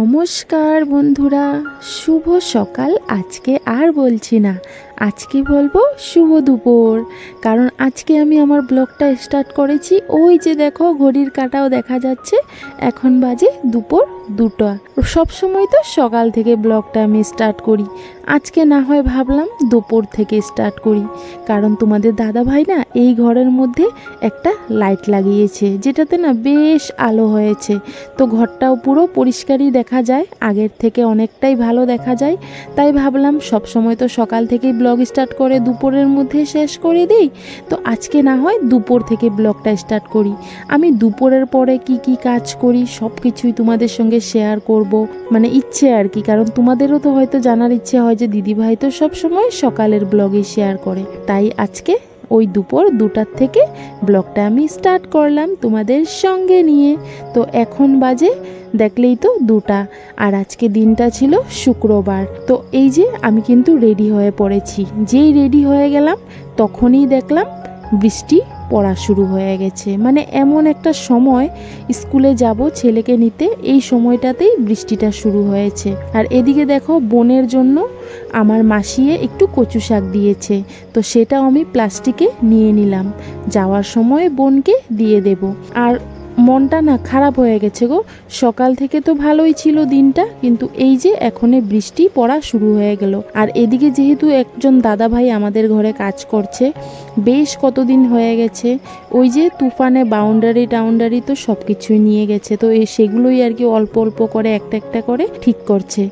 নমস্কার বন্ধুরা শুভ সকাল। আজকে আর বলছি না আজকে বলব? শুভ দুপুর। কারণ আজকে আমি আমার ব্লগটা স্টার্ট করেছি। ওই যে দেখো, ঘড়ির কাটাও দেখা যাচ্ছে। এখন বাজে দুপুর দুটো। সব সময় তো সকাল থেকে ব্লগটা আমি স্টার্ট করি। আজকে না হয় ভাবলাম দুপুর থেকে স্টার্ট করি। কারণ তোমাদের দাদা ভাই না এই ঘরের মধ্যে একটা লাইট লাগিয়েছে, যেটাতে না বেশ আলো হয়েছে। তো ঘরটাও পুরো পরিষ্কারই দেখা যায়। আগের থেকে অনেকটাই ভালো দেখা যায়। তাই ভাবলাম সব সময় তো সকাল থেকেই ব্লগ স্টার্ট করে দুপুরের মধ্যে শেষ করে দিই। তো আজকে না হয় দুপুর থেকে ব্লগটা স্টার্ট করি। আমি দুপুরের পরে কি কি কাজ করি সব কিছুই তোমাদের সঙ্গে শেয়ার করব। মানে ইচ্ছে আর কি, কারণ তোমাদেরও তো হয়তো জানার ইচ্ছে হয় যে দিদিভাই তো সব সময় সকালের ব্লগে শেয়ার করে। তাই আজকে ওই দুপুর দুটার থেকে ব্লগটা আমি স্টার্ট করলাম তোমাদের সঙ্গে নিয়ে। তো এখন বাজে, দেখলেই তো দুটা। আর আজকে দিনটা ছিল শুক্রবার। তো এই যে আমি কিন্তু রেডি হয়ে পড়েছি। যেই রেডি হয়ে গেলাম, তখনই দেখলাম বৃষ্টি পড়া শুরু হয়ে গেছে। মানে এমন একটা সময় স্কুলে যাব ছেলেকে নিতে, এই সময়টাতেই বৃষ্টিটা শুরু হয়েছে। আর এদিকে দেখো বোনের জন্য আমার মাসিয়ে একটু কচু শাক দিয়েছে। তো সেটাও আমি প্লাস্টিকে নিয়ে নিলাম। যাওয়ার সময় বোনকে দিয়ে দেব। আর মনটা না খারাপ হয়ে গেছে গো। সকাল থেকে তো ভালোই ছিল দিনটা, কিন্তু এই যে এখনে বৃষ্টি পড়া শুরু হয়ে গেল। আর এদিকে যেহেতু একজন দাদা ভাই আমাদের ঘরে কাজ করছে, বেশ কতদিন হয়ে গেছে, ওই যে তুফানে বাউন্ডারি টাউন্ডারি তো সব কিছুই নিয়ে গেছে, তো এই সেগুলোই আর কি অল্প অল্প করে একটা একটা করে ঠিক করছে।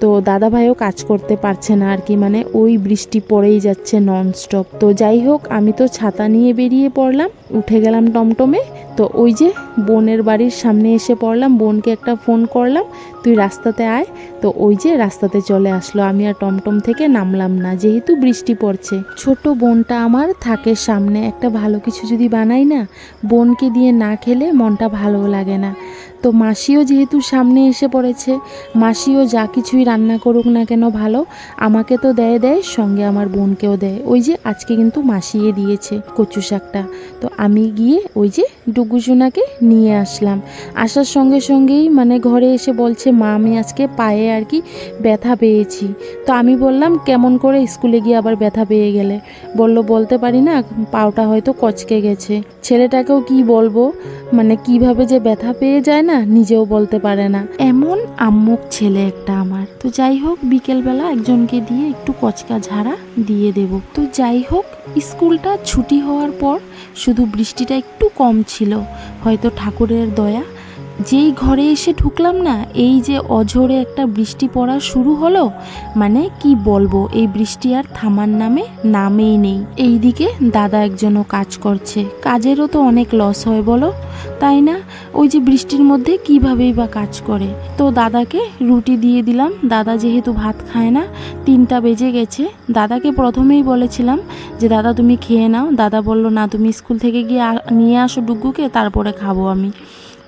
তো দাদা ভাইও কাজ করতে পারছে না আর কি মানে ওই বৃষ্টি পড়েই যাচ্ছে ননস্টপ। তো যাই হোক, আমি তো ছাতা নিয়ে বেরিয়ে পড়লাম, উঠে গেলাম টমটমে তো ওই যে বোনের বাড়ির সামনে এসে পড়লাম, বোনকে একটা ফোন করলাম, তুই রাস্তাতে আয়। তো ওই যে রাস্তাতে চলে আসলো। আমি আর টমটম থেকে নামলাম না, যেহেতু বৃষ্টি পড়ছে। ছোট বোনটা আমার থাকে সামনে, একটা ভালো কিছু যদি বানাই না, বোনকে দিয়ে না খেলে মনটা ভালো লাগে না। তো মাসিও যেহেতু সামনে এসে পড়েছে, মাসিও যা কিছুই রান্না করুক না কেন ভালো, আমাকে তো দেয় দেয়, সঙ্গে আমার বোনকেও দেয়। ওই যে আজকে কিন্তু মাসিয়ে দিয়েছে কচু শাকটা। তো আমি গিয়ে ওই যে ডুগুজুনাকে নিয়ে আসলাম। আসার সঙ্গে সঙ্গেই মানে ঘরে এসে বলছে, মা, আমি আজকে পায়ে আর কি ব্যথা পেয়েছি। তো আমি বললাম, কেমন করে স্কুলে গিয়ে আবার ব্যথা পেয়ে গেলে? বলল, বলতে পারি না, পাওটা হয়তো কচকে গেছে। ছেলেটাকেও কি বলব? মানে কীভাবে যে ব্যথা পেয়ে যায় না, নিজেও বলতে পারে না। এমন আম্মুক ছেলে একটা আমার। তো যাই হোক, বিকেলবেলা একজনকে দিয়ে একটু কচকা ঝাড়া দিয়ে দেব। তো যাই হোক, স্কুলটা ছুটি হওয়ার পর শুধু বৃষ্টিটা একটু কম ছিল। হয়তো ঠাকুরের দয়া যেই ঘরে এসে ঢুকলাম না, এই যে অঝোরে একটা বৃষ্টি পড়া শুরু হলো মানে কি বলব, এই বৃষ্টি আর থামার নামে নামেই নেই। এইদিকে দাদা একজনও কাজ করছে। কাজেরও তো অনেক লস হয় বলো, তাই না? ওই যে বৃষ্টির মধ্যে কিভাবেই বা কাজ করে। তো দাদাকে রুটি দিয়ে দিলাম। দাদা যেহেতু ভাত খায় না, তিনটা বেজে গেছে। দাদাকে প্রথমেই বলেছিলাম যে, দাদা তুমি খেয়ে নাও। দাদা বলল, না, তুমি স্কুল থেকে গিয়ে নিয়ে আসো ডুগ্গুকে তারপরে খাব আমি।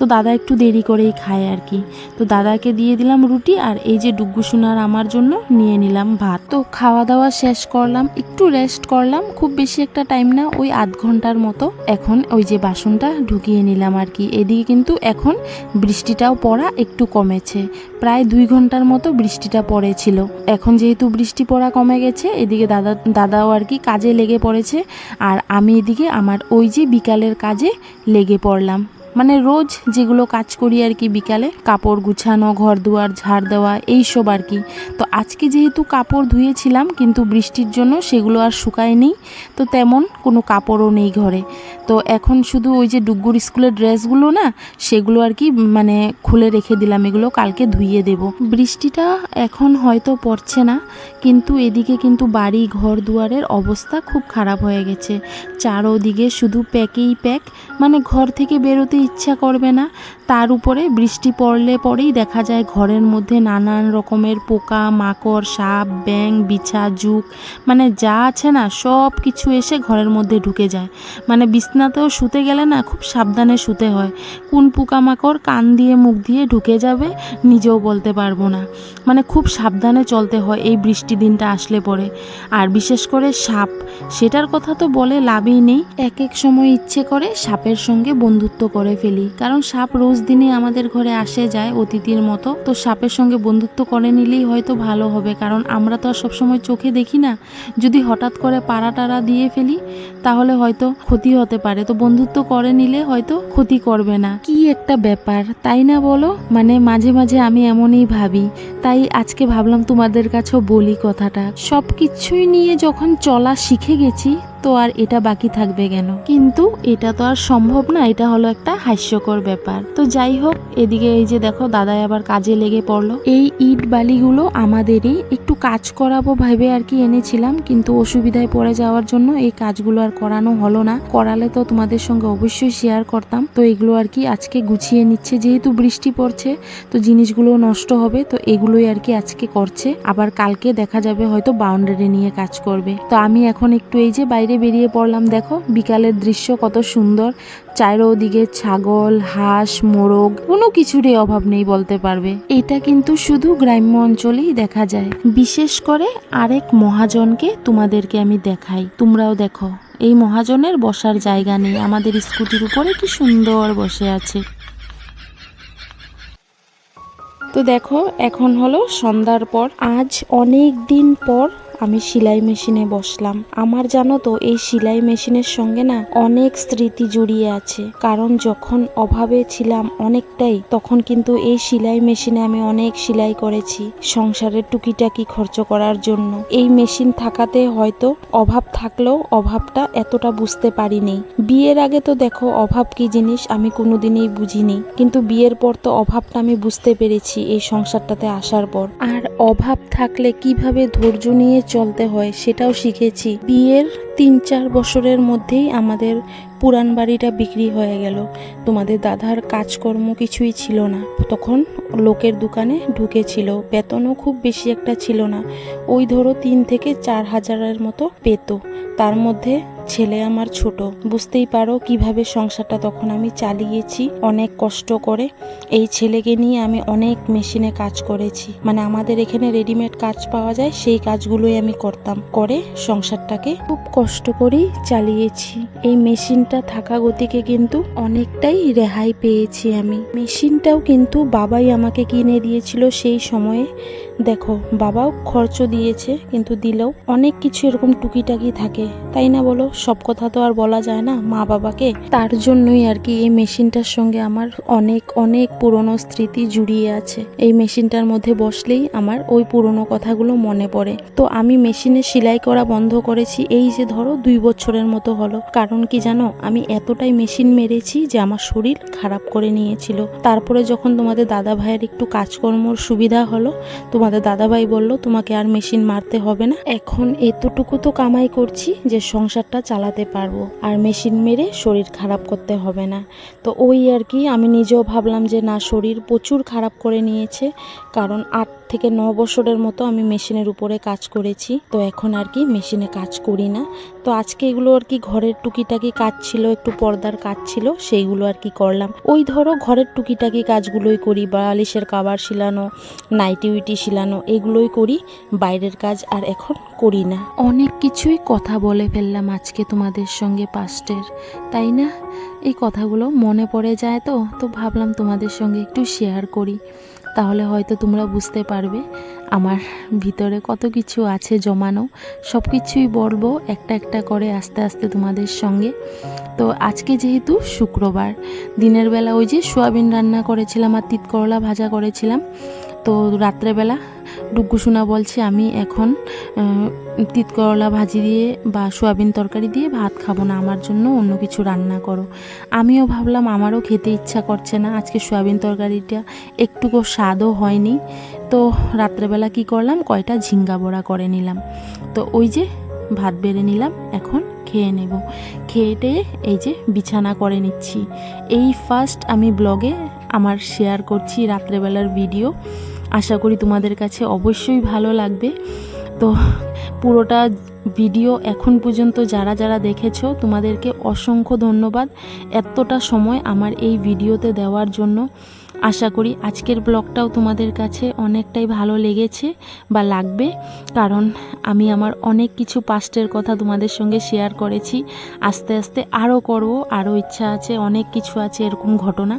তো দাদা একটু দেরি করেই খায় আর কি। তো দাদাকে দিয়ে দিলাম রুটি আর এই যে ডুগ্গু সোনার আমার জন্য নিয়ে নিলাম ভাত। তো খাওয়া দাওয়া শেষ করলাম, একটু রেস্ট করলাম, খুব বেশি একটা টাইম না, ওই আধ ঘণ্টার মতো। এখন ওই যে বাসনটা ঢুকিয়ে নিলাম আর কি। এদিকে কিন্তু এখন বৃষ্টিটাও পড়া একটু কমেছে। প্রায় দুই ঘণ্টার মতো বৃষ্টিটা পড়েছিল। এখন যেহেতু বৃষ্টি পড়া কমে গেছে, এদিকে দাদা, দাদাও আর কি কাজে লেগে পড়েছে। আর আমি এদিকে আমার ওই যে বিকালের কাজে লেগে পড়লাম। মানে রোজ যেগুলো কাজ করি আর কি বিকালে, কাপড় গুছানো, ঘর দুয়ার, ঝাড় দেওয়া, এইসব আর কি। তো আজকে যেহেতু কাপড় ধুয়েছিলাম, কিন্তু বৃষ্টির জন্য সেগুলো আর শুকায়নি, তো তেমন কোনো কাপড়ও নেই ঘরে। তো এখন শুধু ওই যে ডুগ্গুর স্কুলের ড্রেসগুলো না, সেগুলো আর কি মানে খুলে রেখে দিলাম, এগুলো কালকে ধুইয়ে দেব। বৃষ্টিটা এখন হয়তো পড়ছে না, কিন্তু এদিকে কিন্তু বাড়ি, ঘর দুয়ারের অবস্থা খুব খারাপ হয়ে গেছে। চারোদিকে শুধু প্যাকেই প্যাক মানে ঘর থেকে বেরোতে ইচ্ছা করবে না। তার উপরে বৃষ্টি পড়লে পরেই দেখা যায় ঘরের মধ্যে নানান রকমের পোকা, মাকড়, সাপ ব্যাং বিছা, জুক মানে যা আছে না, সব কিছু এসে ঘরের মধ্যে ঢুকে যায়। মানে বিছনা বিছনাতেও শুতে গেলে না খুব সাবধানে শুতে হয়। কোন পোকামাকড় কান দিয়ে, মুখ দিয়ে ঢুকে যাবে নিজেও বলতে পারব না। মানে খুব সাবধানে চলতে হয় এই বৃষ্টি দিনটা আসলে পরে। আর বিশেষ করে সাপ, সেটার কথা তো বলে লাভই নেই। এক এক সময় ইচ্ছে করে সাপের সঙ্গে বন্ধুত্ব করে ফেলি। কারণ সাপ রোজ দিনই আমাদের ঘরে আসে যায় অতিথির মতো। তো সাপের সঙ্গে বন্ধুত্ব করে নিলেই হয়তো ভালো হবে। কারণ আমরা তো আর সবসময় চোখে দেখি না। যদি হঠাৎ করে পাড়া টাড়া দিয়ে ফেলি, তাহলে হয়তো ক্ষতি হতে পারে। তো বন্ধুত্ব করে নিলে হয়তো ক্ষতি করবে না। কি একটা ব্যাপার, তাই না বলো? মানে মাঝে মাঝে আমি এমনই ভাবি। তাই আজকে ভাবলাম তোমাদের কাছেও বলি কথাটা। সব কিছুই নিয়ে যখন চলা শিখে গেছি তো আর এটা বাকি থাকবে কেন? কিন্তু এটা তো আর সম্ভব না, এটা হলো একটা হাস্যকর ব্যাপার। তো যাই হোক, এদিকে এই যে দেখো, দাদাই আবার কাজে লেগে পড়ল। এই ইট বালিগুলো আমাদেরই একটু কাজ করাবো ভাবে আর কি এনেছিলাম, কিন্তু অসুবিধায় পড়ে যাওয়ার জন্য এই কাজগুলো আর করানো হলো না। করালে তো তোমাদের সঙ্গে অবশ্যই শেয়ার করতাম। তো এগুলো আর কি আজকে গুছিয়ে নিচ্ছে, যেহেতু বৃষ্টি পড়ছে, তো জিনিসগুলো নষ্ট হবে, তো এগুলোই আর কি আজকে করছে। আবার কালকে দেখা যাবে হয়তো বাউন্ডারি নিয়ে কাজ করবে। তো আমি এখন একটু এই যে বাইরে বেরিয়ে পড়লাম, দেখো বিকালের দৃশ্য কত সুন্দর। চারোদিকে ছাগল, হাঁস, মোরগ, কোনো কিছুরই অভাব নেই বলতে পারবে। এটা কিন্তু শুধু গ্রাম্য অঞ্চলেই দেখা যায়। বিশেষ করে আরেক মহাজনকে তোমাদেরকে আমি দেখাই। তোমরাও দেখো, এই মহাজনের বসার জায়গা নেই। আমাদের স্কুটির উপরে কি সুন্দর বসে আছে। তো দেখো, এখন হলো সন্ধ্যার পর। আজ অনেক দিন পর আমি সেলাই মেশিনে বসলাম। আমার জানো তো, এই সেলাই মেশিনের সঙ্গে না অনেক স্মৃতি জড়িয়ে আছে। কারণ যখন অভাবে ছিলাম অনেকটাই, তখন কিন্তু এই সেলাই মেশিনে আমি অনেক সেলাই করেছি সংসারের টুকিটাকি খরচ করার জন্য। এই মেশিন থাকাতে হয়তো অভাব থাকলেও অভাবটা এতটা বুঝতে পারিনি। বিয়ের আগে তো দেখো অভাব কি জিনিস আমি কোনোদিনই বুঝিনি। কিন্তু বিয়ের পর তো অভাবটা আমি বুঝতে পেরেছি এই সংসারটাতে আসার পর। আর অভাব থাকলে কীভাবে ধৈর্য নিয়ে চলতে হয়, সেটাও শিখেছি। বিয়ের তিন চার বছরের মধ্যেই আমাদের পুরান বাড়িটা বিক্রি হয়ে গেল। তোমাদের দাদার কাজকর্ম কিছুই ছিল না। তখন লোকের দোকানে ঢুকেছিল। বেতনও খুব বেশি একটা ছিল না। ওই ধরো তিন থেকে চার হাজারের মতো পেত। তার মধ্যে ছেলে আমার ছোট, বুঝতেই পারো কীভাবে সংসারটা তখন আমি চালিয়েছি, অনেক কষ্ট করে। এই ছেলেকে নিয়ে আমি অনেক মেশিনে কাজ করেছি। মানে আমাদের এখানে রেডিমেড কাজ পাওয়া যায়, সেই কাজগুলোই আমি করতাম, করে সংসারটাকে খুব কষ্ট করেই চালিয়েছি। এই মেশিনটা থাকা গতিকে কিন্তু অনেকটাই রেহাই পেয়েছি আমি। মেশিনটাও কিন্তু বাবাই আমাকে কিনে দিয়েছিল সেই সময়ে। দেখো, বাবাও খরচ দিয়েছে, কিন্তু দিলেও অনেক কিছু এরকম টুকিটাকি থাকে, তাই না বলো? সব কথা তো আর বলা যায় না মা বাবাকে। তার জন্যই আর কি এই মেশিনটার সঙ্গে আমার অনেক অনেক পুরনো স্মৃতি জুড়িয়ে আছে। এই মেশিনটার মধ্যে বসলেই আমার ওই পুরনো কথাগুলো মনে পড়ে। তো আমি মেশিনে সেলাই করা বন্ধ করেছি, এই যে ধরো দুই বছরের মতো হলো। কারণ কি জানো, আমি এতটাই মেশিন মেরেছি যে আমার শরীর খারাপ করে নিয়েছিল। তারপরে যখন তোমাদের দাদা ভাইয়ের একটু কাজকর্মর সুবিধা হলো, তোমাদের দাদাভাই বলল, তোমাকে আর মেশিন মারতে হবে না। এখন এতটুকু তো কামাই করছি যে সংসারটা চালাতে পারব। আর মেশিন মেরে শরীর খারাপ করতে হবে না। তো ওই আর কি, আমি নিজেও ভাবলাম যে না, শরীর প্রচুর খারাপ করে নিয়েছে। কারণ আট থেকে ন বছরের মতো আমি মেশিনের উপরে কাজ করেছি। তো এখন আর কি মেশিনে কাজ করি না। তো আজকে এগুলো আর কি ঘরের টুকিটাকি কাজ ছিল, একটু পর্দার কাজ ছিল, সেইগুলো আর কি করলাম। ওই ধরো ঘরের টুকিটাকি কাজগুলোই করি, বালিশের কাবার শিলানো, নাইটি উইটি শিলানো, এগুলোই করি। বাইরের কাজ আর এখন করি না। অনেক কিছুই কথা বলে ফেললাম আজকে। তোমাদের সঙ্গে পাস্টের, তাই না? এই কথাগুলো মনে পড়ে যায় তো তো ভাবলাম তোমাদের সঙ্গে একটু শেয়ার করি। তাহলে হয়তো তোমরা বুঝতে পারবে, আমার ভিতরে কত কিছু আছে জমানো, সব কিছুই বলব একটা একটা করে আস্তে আস্তে তোমাদের সঙ্গে। তো আজকে যেহেতু শুক্রবার, দিনের বেলা ওই যে সোয়াবিন রান্না করেছিলাম আর তিত করলা ভাজা করেছিলাম তো রাত্রেবেলা ডুগ্গুসোনা বলছে আমি এখন আহ, তিত করলা ভাজি দিয়ে বা সোয়াবিন তরকারি দিয়ে ভাত খাব না আমার জন্য অন্য কিছু রান্না করো। আমিও ভাবলাম আমারও খেতে ইচ্ছা করছে না আজকে সোয়াবিন তরকারিটা একটুকু স্বাদও হয়নি। তো রাত্রেবেলা কি করলাম কয়টা ঝিঙ্গা বড়া করে নিলাম। তো ওই যে ভাত বেড়ে নিলাম এখন খেয়ে নেব। খেয়ে টেয়ে এই যে বিছানা করে নিচ্ছি। এই ফার্স্ট আমি ব্লগে আমার শেয়ার করছি রাত্রেবেলার ভিডিও আশা করি তোমাদের কাছে অবশ্যই ভালো লাগবে। তো পুরোটা ভিডিও এখন পর্যন্ত যারা যারা দেখেছ, তোমাদেরকে অসংখ্য ধন্যবাদ। এতটা সময় আমার এই ভিডিওতে দেওয়ার জন্য। আশা করি আজকের ব্লগটাও তোমাদের কাছে অনেকটাই ভালো লেগেছে বা লাগবে, কারণ আমি আমার অনেক কিছু পাস্টের কথা তোমাদের সঙ্গে শেয়ার করেছি। আস্তে আস্তে আরও করব, আরও ইচ্ছা আছে, অনেক কিছু আছে এরকম ঘটনা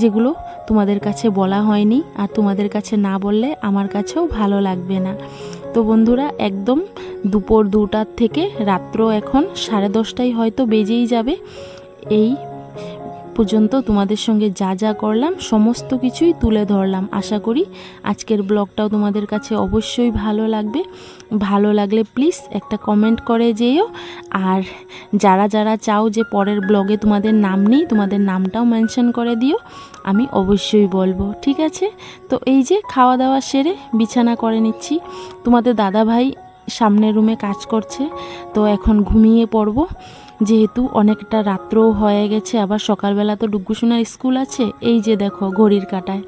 যেগুলো তোমাদের কাছে বলা হয়নি আর তোমাদের কাছে না বললে আমার কাছেও ভালো লাগবে না। তো বন্ধুরা, একদম দুপুর দুটার থেকে রাত্র এখন সাড়ে দশটায় হয়তো বেজেই যাবে। এই পর্যন্ত তোমাদের সঙ্গে যা যা করলাম, সমস্ত কিছুই তুলে ধরলাম। আশা করি আজকের ব্লগটাও তোমাদের কাছে অবশ্যই ভালো লাগবে। ভালো লাগলে প্লিজ একটা কমেন্ট করে যেও। আর যারা যারা চাও যে পরের ব্লগে তোমাদের নাম নেই, তোমাদের নামটাও মেনশন করে দিও। আমি অবশ্যই বলব, ঠিক আছে? তো এই যে খাওয়া দাওয়া সেরে বিছানা করে নিচ্ছি। তোমাদের দাদা ভাই সামনের রুমে কাজ করছে, তো এখন ঘুমিয়ে পড়ব। যেহেতু অনেকটা রাত্রও হয়ে গেছে, আবার সকালবেলা তো ডুগ্গুসোনার স্কুল আছে, এই যে দেখো ঘড়ির কাটায়,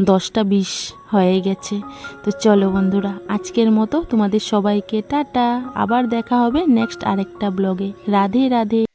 দশটা বিশ হয়ে গেছে। তো চলো বন্ধুরা, আজকের মতো তোমাদের সবাইকে টাটা, আবার দেখা হবে নেক্সট আরেকটা ব্লগে। রাধে রাধে।